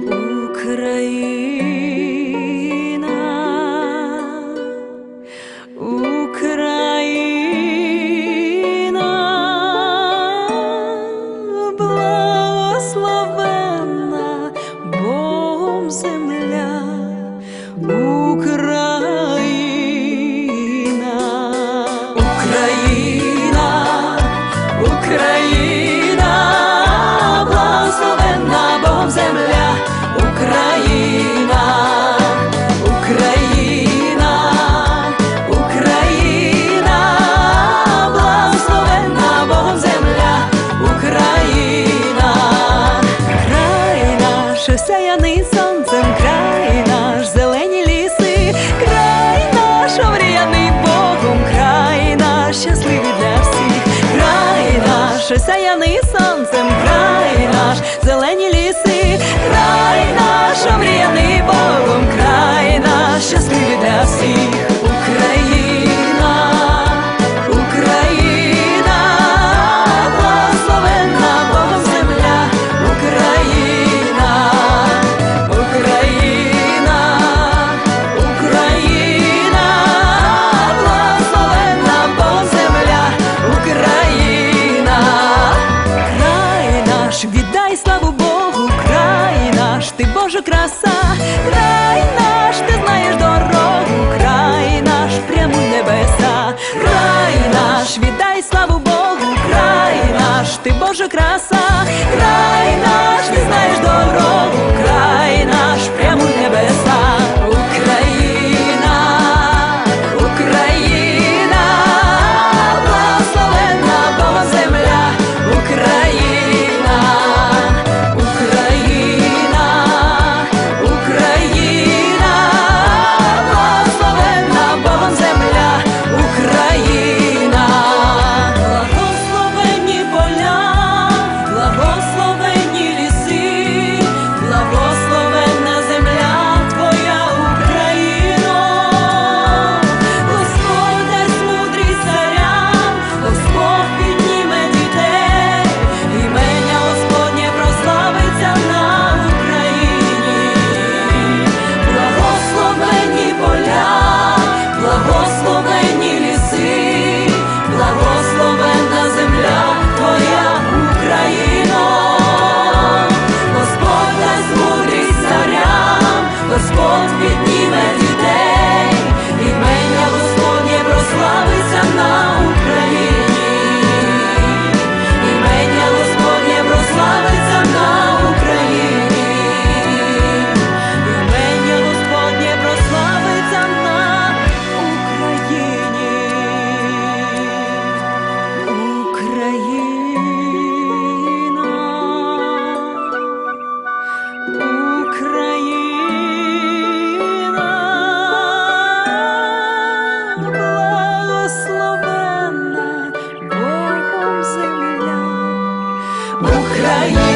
Україна, Осяяний сонцем, край наш зелені ліси, край наш омріяний Богом, край наш щасливий для всіх, край наш осяяний сонцем, край наш зелені ліси, наш, краса, край наш, ти знаєш дорогу, край наш, прямуй небеса, край наш, віддай славу Богу, край наш, ти Божа краса, край наш, por.